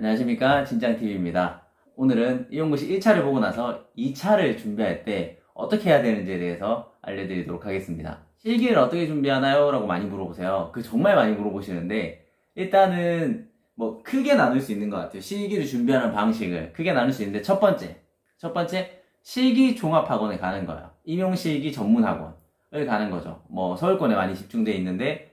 안녕하십니까 진짱TV입니다. 오늘은 이용고시 1차를 보고 나서 2차를 준비할 때 어떻게 해야 되는지에 대해서 알려드리도록 하겠습니다. 실기를 어떻게 준비하나요? 라고 많이 물어보세요. 그 정말 많이 물어보시는데 일단은 뭐 크게 나눌 수 있는 것 같아요. 실기를 준비하는 방식을 크게 나눌 수 있는데 첫 번째 첫 번째 실기 종합학원에 가는 거예요. 임용실기 전문학원을 가는 거죠. 뭐 서울권에 많이 집중돼 있는데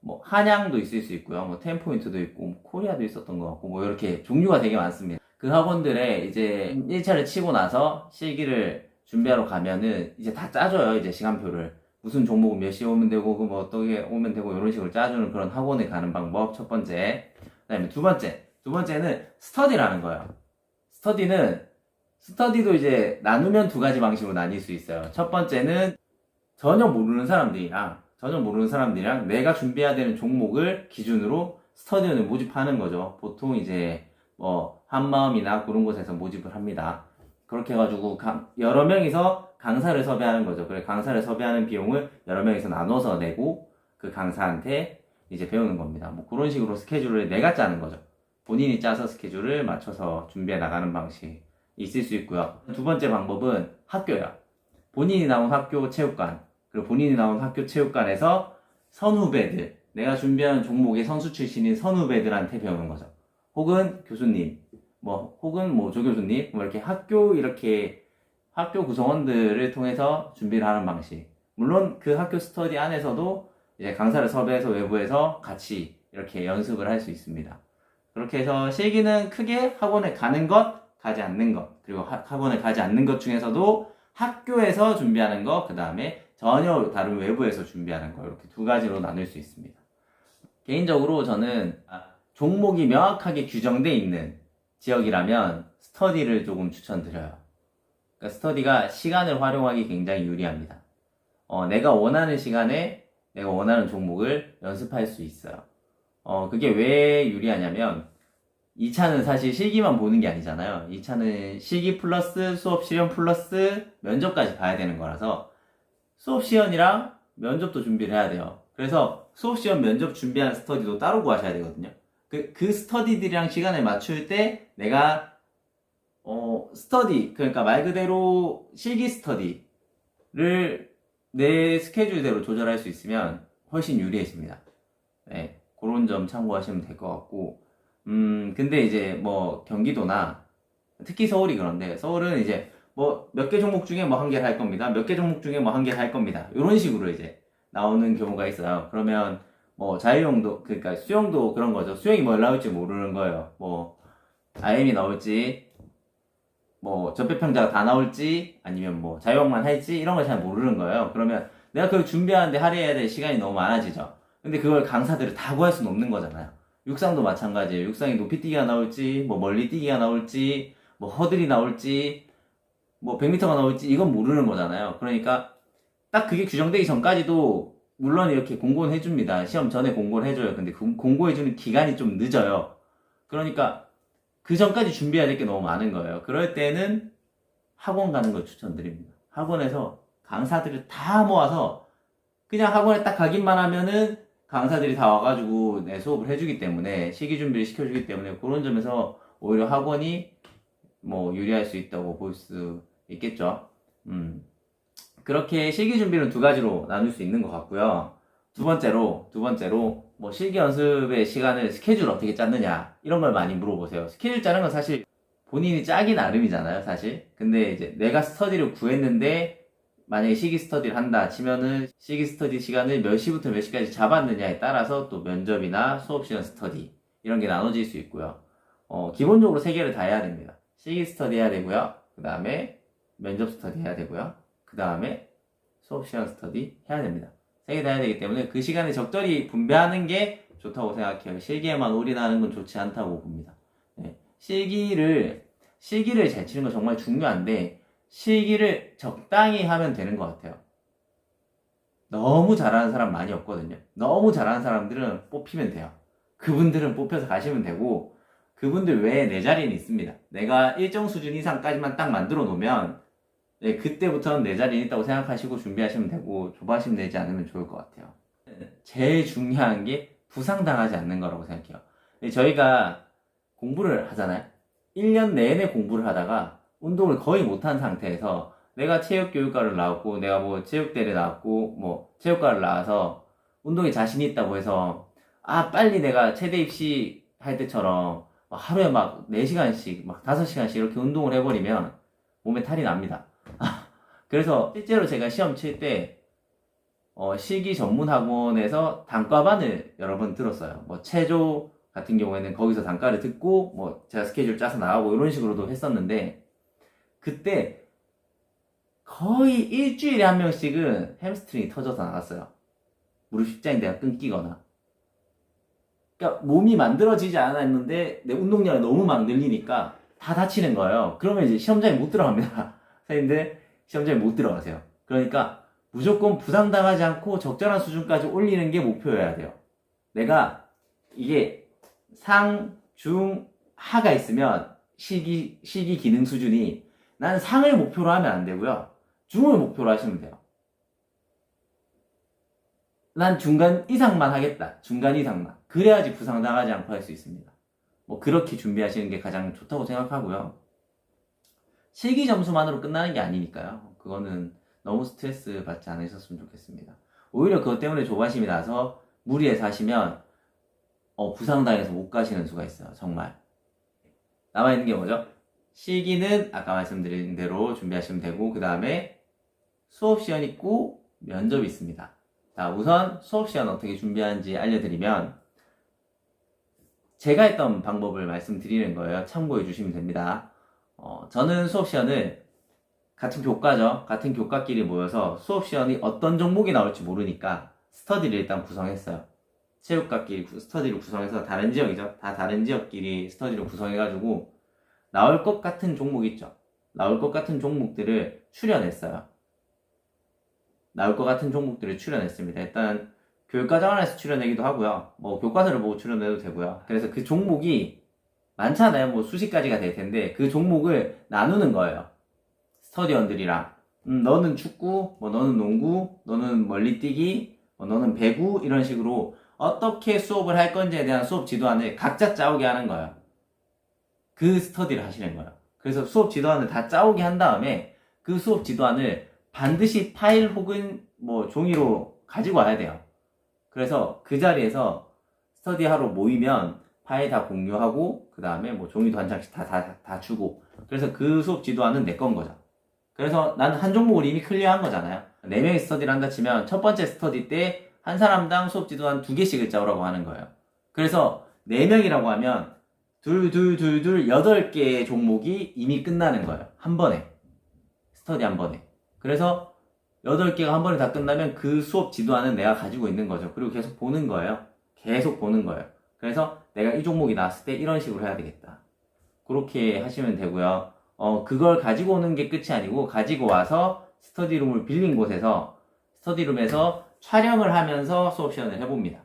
뭐 한양도 있을 수 있고요. 뭐 텐포인트도 있고 뭐 코리아도 있었던 것 같고 뭐 이렇게 종류가 되게 많습니다. 그 학원들에 이제 1차를 치고 나서 실기를 준비하러 가면은 이제 다 짜줘요. 이제 시간표를 무슨 종목은 몇 시에 오면 되고 그 뭐 어떻게 오면 되고 이런 식으로 짜주는 그런 학원에 가는 방법 첫 번째. 그다음에 두 번째 두 번째는 스터디라는 거예요. 스터디는 스터디도 이제 나누면 두 가지 방식으로 나뉠 수 있어요. 첫 번째는 전혀 모르는 사람들이랑 전혀 모르는 사람들이랑 내가 준비해야 되는 종목을 기준으로 스터디원을 모집하는 거죠. 보통 이제 뭐 한마음이나 그런 곳에서 모집을 합니다. 그렇게 해가지고 강- 여러 명이서 강사를 섭외하는 거죠. 그래 강사를 섭외하는 비용을 여러 명이서 나눠서 내고 그 강사한테 이제 배우는 겁니다. 뭐 그런 식으로 스케줄을 내가 짜는 거죠. 본인이 짜서 스케줄을 맞춰서 준비해 나가는 방식 있을 수 있고요. 두 번째 방법은 학교야. 본인이 나온 학교 체육관 그리고 본인이 나온 학교 체육관에서 선후배들, 내가 준비하는 종목의 선수 출신인 선후배들한테 배우는 거죠. 혹은 교수님, 뭐, 혹은 뭐 조교수님, 뭐 이렇게 학교, 이렇게 학교 구성원들을 통해서 준비를 하는 방식. 물론 그 학교 스터디 안에서도 이제 강사를 섭외해서 외부에서 같이 이렇게 연습을 할 수 있습니다. 그렇게 해서 실기는 크게 학원에 가는 것, 가지 않는 것, 그리고 하- 학원에 가지 않는 것 중에서도 학교에서 준비하는 것, 그 다음에 전혀 다른 외부에서 준비하는 거 이렇게 두 가지로 나눌 수 있습니다. 개인적으로 저는 아, 종목이 명확하게 규정돼 있는 지역이라면 스터디를 조금 추천드려요. 그러니까 스터디가 시간을 활용하기 굉장히 유리합니다. 어, 내가 원하는 시간에 내가 원하는 종목을 연습할 수 있어요. 어, 그게 왜 유리하냐면 2차는 사실 실기만 보는 게 아니잖아요. 2차는 실기 플러스 수업 실현 플러스 면접까지 봐야 되는 거라서 수업 시연이랑 면접도 준비를 해야 돼요. 그래서 수업 시연 면접 준비한 스터디도 따로 구하셔야 되거든요. 그, 그 스터디들이랑 시간을 맞출 때 내가 어, 스터디, 그러니까 말 그대로 실기 스터디를 내 스케줄대로 조절할 수 있으면 훨씬 유리해집니다. 네, 그런 점 참고하시면 될 것 같고, 음, 근데 이제 뭐 경기도나 특히 서울이 그런데 서울은 이제 뭐 몇 개 종목 중에 뭐 한 개를 할 겁니다. 몇 개 종목 중에 뭐 한 개를 할 겁니다. 이런 식으로 이제 나오는 경우가 있어요. 그러면 뭐 자유형도 그러니까 수영도 그런 거죠. 수영이 뭘 나올지 모르는 거예요. 뭐 IM이 나올지 뭐 전폐평자가 다 나올지 아니면 뭐 자유형만 할지 이런 걸 잘 모르는 거예요. 그러면 내가 그걸 준비하는데 할애해야 될 시간이 너무 많아지죠. 근데 그걸 강사들을 다 구할 수는 없는 거잖아요. 육상도 마찬가지예요. 육상이 높이 뛰기가 나올지 뭐 멀리 뛰기가 나올지 뭐 허들이 나올지 뭐 100m가 나올지 이건 모르는 거잖아요. 그러니까 딱 그게 규정되기 전까지도 물론 이렇게 공고는 해줍니다. 시험 전에 공고를 해줘요. 근데 그 공고해주는 기간이 좀 늦어요. 그러니까 그 전까지 준비해야 될 게 너무 많은 거예요. 그럴 때는 학원 가는 걸 추천드립니다. 학원에서 강사들을 다 모아서 그냥 학원에 딱 가기만 하면은 강사들이 다 와가지고 내 수업을 해주기 때문에 시기 준비를 시켜주기 때문에 그런 점에서 오히려 학원이 뭐 유리할 수 있다고 볼 수 있겠죠. 음. 그렇게 실기 준비는 두 가지로 나눌 수 있는 것 같고요. 두 번째로, 두 번째로, 뭐 실기 연습의 시간을 스케줄 어떻게 짰느냐, 이런 걸 많이 물어보세요. 스케줄 짜는 건 사실 본인이 짜기 나름이잖아요, 사실. 근데 이제 내가 스터디를 구했는데, 만약에 실기 스터디를 한다 치면은 실기 스터디 시간을 몇 시부터 몇 시까지 잡았느냐에 따라서 또 면접이나 수업 시간 스터디, 이런 게 나눠질 수 있고요. 어, 기본적으로 세 개를 다 해야 됩니다. 실기 스터디 해야 되고요. 그 다음에 면접 스터디 해야 되고요. 그 다음에 수업 시간 스터디 해야 됩니다. 세 개 다 해야 되기 때문에 그 시간에 적절히 분배하는 게 좋다고 생각해요. 실기에만 올인하는 건 좋지 않다고 봅니다. 네. 실기를, 실기를 잘 치는 건 정말 중요한데, 실기를 적당히 하면 되는 것 같아요. 너무 잘하는 사람 많이 없거든요. 너무 잘하는 사람들은 뽑히면 돼요. 그분들은 뽑혀서 가시면 되고, 그분들 외에 내 자리는 있습니다. 내가 일정 수준 이상까지만 딱 만들어 놓으면 네, 그때부터는 내 자리는 있다고 생각하시고 준비하시면 되고 조바심 내지 않으면 좋을 것 같아요. 제일 중요한 게 부상당하지 않는 거라고 생각해요. 저희가 공부를 하잖아요. 1년 내내 공부를 하다가 운동을 거의 못한 상태에서 내가 체육교육과를 나왔고 내가 뭐 체육대를 나왔고 뭐 체육과를 나와서 운동에 자신이 있다고 해서 아 빨리 내가 체대 입시 할 때처럼 막 하루에 막 4시간씩 막 5시간씩 이렇게 운동을 해버리면 몸에 탈이 납니다. 그래서 실제로 제가 시험 칠때 어, 실기 전문 학원에서 단과반을 여러 번 들었어요. 뭐 체조 같은 경우에는 거기서 단과를 듣고 뭐 제가 스케줄 짜서 나가고 이런 식으로도 했었는데 그때 거의 일주일에 한 명씩은 햄스트링이 터져서 나갔어요. 무릎 십자인대가 끊기거나. 그러니까 몸이 만들어지지 않았는데 내 운동량이 너무 막 늘리니까 다 다치는 거예요. 그러면 이제 시험장에 못 들어갑니다. 선생님들 시험장에 못 들어가세요. 그러니까 무조건 부상당하지 않고 적절한 수준까지 올리는 게 목표여야 돼요. 내가 이게 상, 중, 하가 있으면 시기, 시기 기능 수준이 나는 상을 목표로 하면 안 되고요. 중을 목표로 하시면 돼요. 난 중간 이상만 하겠다. 중간 이상만. 그래야지 부상당하지 않고 할 수 있습니다. 뭐 그렇게 준비하시는 게 가장 좋다고 생각하고요. 실기 점수만으로 끝나는 게 아니니까요. 그거는 너무 스트레스 받지 않으셨으면 좋겠습니다. 오히려 그것 때문에 조바심이 나서 무리해서 하시면 어, 부상당해서 못 가시는 수가 있어요. 정말. 남아있는 게 뭐죠? 실기는 아까 말씀드린 대로 준비하시면 되고 그 다음에 수업 시연 있고 면접이 있습니다. 자, 우선 수업 시연 어떻게 준비하는지 알려드리면 제가 했던 방법을 말씀드리는 거예요. 참고해 주시면 됩니다. 어, 저는 수업 시연을 같은 교과죠. 같은 교과끼리 모여서 수업 시연이 어떤 종목이 나올지 모르니까 스터디를 일단 구성했어요. 체육과끼리 구- 스터디를 구성해서 다른 지역이죠. 다 다른 지역끼리 스터디를 구성해가지고 나올 것 같은 종목 있죠. 나올 것 같은 종목들을 추려냈어요. 나올 것 같은 종목들을 추려냈습니다. 일단 교육과정 안에서 추려내기도 하고요. 뭐 교과서를 보고 추려내도 되고요. 그래서 그 종목이 많잖아요. 뭐 수십 가지가 될 텐데 그 종목을 나누는 거예요. 스터디원들이랑 음, 너는 축구, 뭐 너는 농구, 너는 멀리뛰기, 뭐 너는 배구 이런 식으로 어떻게 수업을 할 건지에 대한 수업 지도안을 각자 짜오게 하는 거예요. 그 스터디를 하시는 거예요. 그래서 수업 지도안을 다 짜오게 한 다음에 그 수업 지도안을 반드시 파일 혹은 뭐 종이로 가지고 와야 돼요. 그래서 그 자리에서 스터디하러 모이면 파일 다 공유하고 그 다음에 뭐 종이도 한 장씩 다, 다, 다 주고 그래서 그 수업 지도안은 내 건 거죠. 그래서 나는 한 종목을 이미 클리어한 거잖아요. 네 명이 스터디를 한다 치면 첫 번째 스터디 때 한 사람당 수업 지도안 두 개씩을 짜오라고 하는 거예요. 그래서 네 명이라고 하면 둘, 둘, 둘, 둘, 여덟 개의 종목이 이미 끝나는 거예요. 한 번에. 스터디 한 번에. 그래서 여덟 개가 한 번에 다 끝나면 그 수업 지도안은 내가 가지고 있는 거죠. 그리고 계속 보는 거예요. 계속 보는 거예요. 그래서 내가 이 종목이 나왔을 때 이런 식으로 해야 되겠다. 그렇게 하시면 되고요. 어, 그걸 가지고 오는 게 끝이 아니고 가지고 와서 스터디룸을 빌린 곳에서 스터디룸에서 촬영을 하면서 수업 시연을 해봅니다.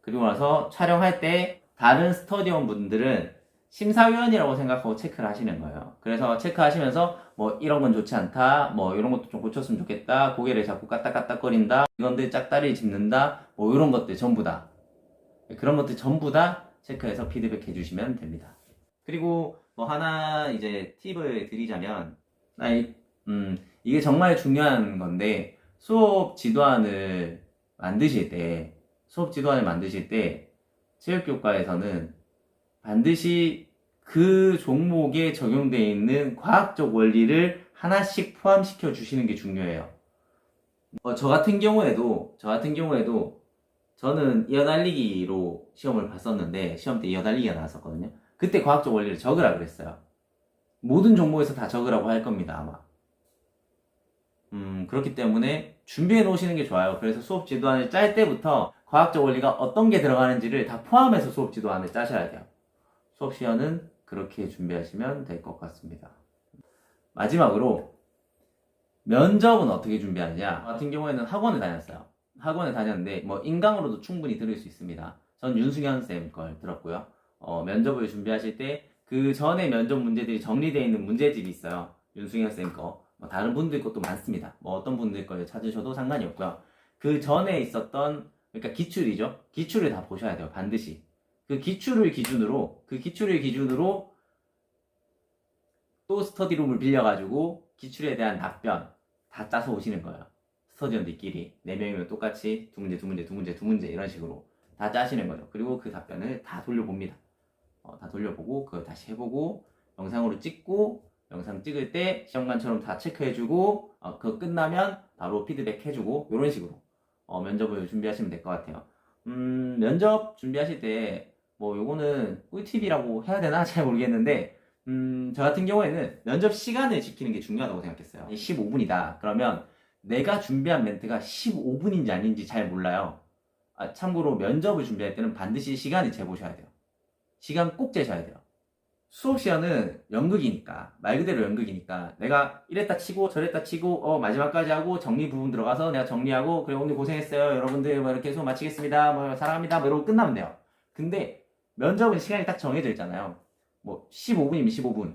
그리고 나서 촬영할 때 다른 스터디원 분들은 심사위원이라고 생각하고 체크를 하시는 거예요. 그래서 체크하시면서 뭐 이런 건 좋지 않다, 뭐 이런 것도 좀 고쳤으면 좋겠다, 고개를 자꾸 까딱까딱거린다, 이건데 짝다리 짚는다, 뭐 이런 것들 전부 다 그런 것들 전부 다 체크해서 피드백 해주시면 됩니다. 그리고 뭐 하나 이제 팁을 드리자면, 아, 이- 음, 이게 정말 중요한 건데 수업 지도안을 만드실 때, 수업 지도안을 만드실 때 체육교과에서는 반드시 그 종목에 적용되어 있는 과학적 원리를 하나씩 포함시켜 주시는 게 중요해요. 어, 저 같은 경우에도, 저 같은 경우에도 저는 이어달리기로 시험을 봤었는데, 시험 때 이어달리기가 나왔었거든요. 그때 과학적 원리를 적으라 그랬어요. 모든 종목에서 다 적으라고 할 겁니다, 아마. 음, 그렇기 때문에 준비해 놓으시는 게 좋아요. 그래서 수업 지도안을 짤 때부터 과학적 원리가 어떤 게 들어가는지를 다 포함해서 수업 지도안을 짜셔야 돼요. 수업 시연은 그렇게 준비하시면 될 것 같습니다. 마지막으로 면접은 어떻게 준비하느냐? 저 같은 경우에는 학원을 다녔어요. 학원을 다녔는데 뭐 인강으로도 충분히 들을 수 있습니다. 전 윤승현 쌤 걸 들었고요. 어, 면접을 준비하실 때 그 전에 면접 문제들이 정리되어 있는 문제집이 있어요. 윤승현 쌤 거. 뭐 다른 분들 것도 많습니다. 뭐 어떤 분들 걸 찾으셔도 상관이 없고요. 그 전에 있었던 그러니까 기출이죠. 기출을 다 보셔야 돼요. 반드시. 그 기출을 기준으로 그 기출을 기준으로 또 스터디룸을 빌려가지고 기출에 대한 답변 다 짜서 오시는 거예요. 스터디원들끼리 네 명이면 똑같이 두 문제 두 문제 두 문제 두 문제 이런 식으로 다 짜시는 거죠. 그리고 그 답변을 다 돌려봅니다. 어, 다 돌려보고 그걸 다시 해보고 영상으로 찍고 영상 찍을 때 시험관처럼 다 체크해주고 어, 그거 끝나면 바로 피드백 해주고 이런 식으로 어, 면접을 준비하시면 될 것 같아요. 음, 면접 준비하실 때 뭐 요거는 꿀팁이라고 해야 되나 잘 모르겠는데 음, 저 같은 경우에는 면접 시간을 지키는 게 중요하다고 생각했어요. 15분이다. 그러면 내가 준비한 멘트가 15분인지 아닌지 잘 몰라요. 아, 참고로 면접을 준비할 때는 반드시 시간을 재보셔야 돼요. 시간 꼭 재셔야 돼요. 수업 시간은 연극이니까 말 그대로 연극이니까 내가 이랬다 치고 저랬다 치고 어 마지막까지 하고 정리 부분 들어가서 내가 정리하고 그래 오늘 고생했어요 여러분들 뭐 이렇게 수업 마치겠습니다 뭐 사랑합니다 뭐 이러고 끝나면 돼요 근데 면접은 시간이 딱 정해져 있잖아요 뭐 15분이면 15분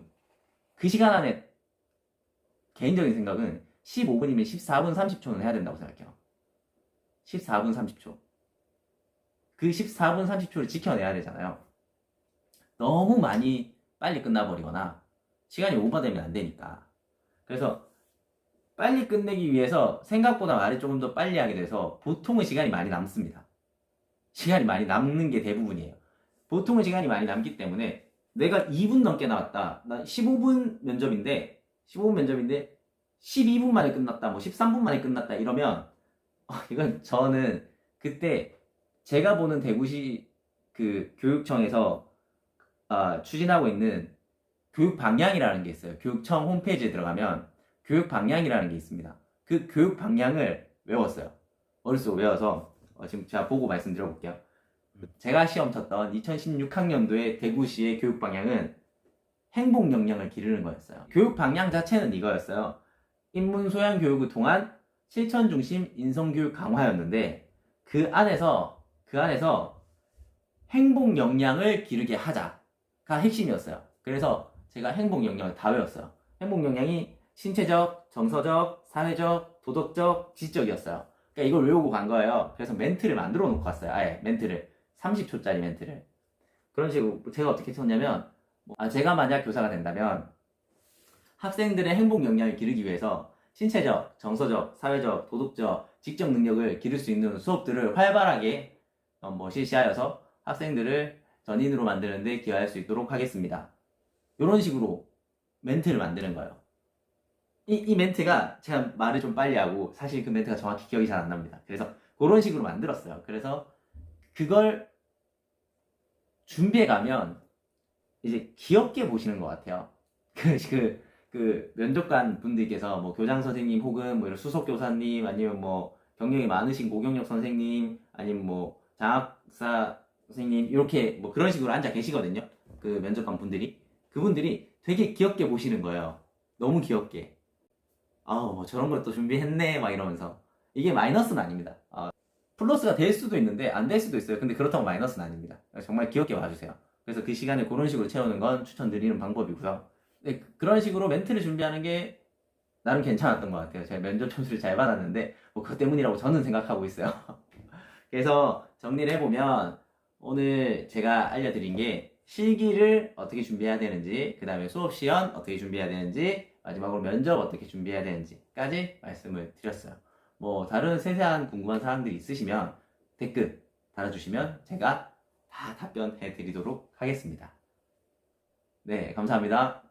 그 시간 안에 개인적인 생각은 15분이면 14분 30초는 해야 된다고 생각해요 14분 30초 그 14분 30초를 지켜내야 되잖아요 너무 많이 빨리 끝나버리거나 시간이 오버되면 안 되니까. 그래서 빨리 끝내기 위해서 생각보다 말을 조금 더 빨리 하게 돼서 보통은 시간이 많이 남습니다. 시간이 많이 남는 게 대부분이에요. 보통은 시간이 많이 남기 때문에 내가 2분 넘게 나왔다. 나 15분 면접인데 15분 면접인데 12분 만에 끝났다. 뭐 13분 만에 끝났다. 이러면 어, 이건 저는 그때 제가 보는 대구시 그 교육청에서 아, 추진하고 있는 교육 방향이라는 게 있어요. 교육청 홈페이지에 들어가면 교육 방향이라는 게 있습니다. 그 교육 방향을 외웠어요. 머릿속으로 외워서 어, 지금 제가 보고 말씀드려 볼게요. 제가 시험 쳤던 2016학년도의 대구시의 교육 방향은 행복 역량을 기르는 거였어요. 교육 방향 자체는 이거였어요. 인문 소양 교육을 통한 실천 중심 인성 교육 강화였는데 그 안에서 그 안에서 행복 역량을 기르게 하자. 가 핵심이었어요. 그래서 제가 행복 역량을 다 외웠어요. 행복 역량이 신체적, 정서적, 사회적, 도덕적, 지적이었어요. 그러니까 이걸 외우고 간 거예요. 그래서 멘트를 만들어 놓고 왔어요. 아예 멘트를 30초짜리 멘트를 그런 식으로 제가 어떻게 쳤냐면 뭐, 아, 제가 만약 교사가 된다면 학생들의 행복 역량을 기르기 위해서 신체적, 정서적, 사회적, 도덕적, 직접 능력을 기를 수 있는 수업들을 활발하게 어, 뭐 실시하여서 학생들을 전인으로 만드는 데 기여할 수 있도록 하겠습니다. 이런 식으로 멘트를 만드는 거예요. 이, 이 멘트가 제가 말을 좀 빨리 하고 사실 그 멘트가 정확히 기억이 잘 안 납니다. 그래서 그런 식으로 만들었어요. 그래서 그걸 준비해 가면 이제 귀엽게 보시는 것 같아요. 그, 그, 그 면접관 분들께서 뭐 교장 선생님 혹은 뭐 이런 수석 교사님 아니면 뭐 경력이 많으신 고경력 선생님 아니면 뭐 장학사 선생님 이렇게 뭐 그런 식으로 앉아 계시거든요. 그 면접관 분들이 그분들이 되게 귀엽게 보시는 거예요. 너무 귀엽게. 아우 뭐 저런 걸 또 준비했네 막 이러면서 이게 마이너스는 아닙니다. 아, 플러스가 될 수도 있는데 안 될 수도 있어요. 근데 그렇다고 마이너스는 아닙니다. 정말 귀엽게 봐주세요. 그래서 그 시간을 그런 식으로 채우는 건 추천드리는 방법이고요. 네, 그런 식으로 멘트를 준비하는 게 나름 괜찮았던 것 같아요. 제가 면접 점수를 잘 받았는데 뭐 그것 때문이라고 저는 생각하고 있어요. 그래서 정리를 해보면 오늘 제가 알려드린 게 실기를 어떻게 준비해야 되는지, 그 다음에 수업 시연 어떻게 준비해야 되는지, 마지막으로 면접 어떻게 준비해야 되는지까지 말씀을 드렸어요. 뭐 다른 세세한 궁금한 사항들이 있으시면 댓글 달아주시면 제가 다 답변해 드리도록 하겠습니다. 네, 감사합니다.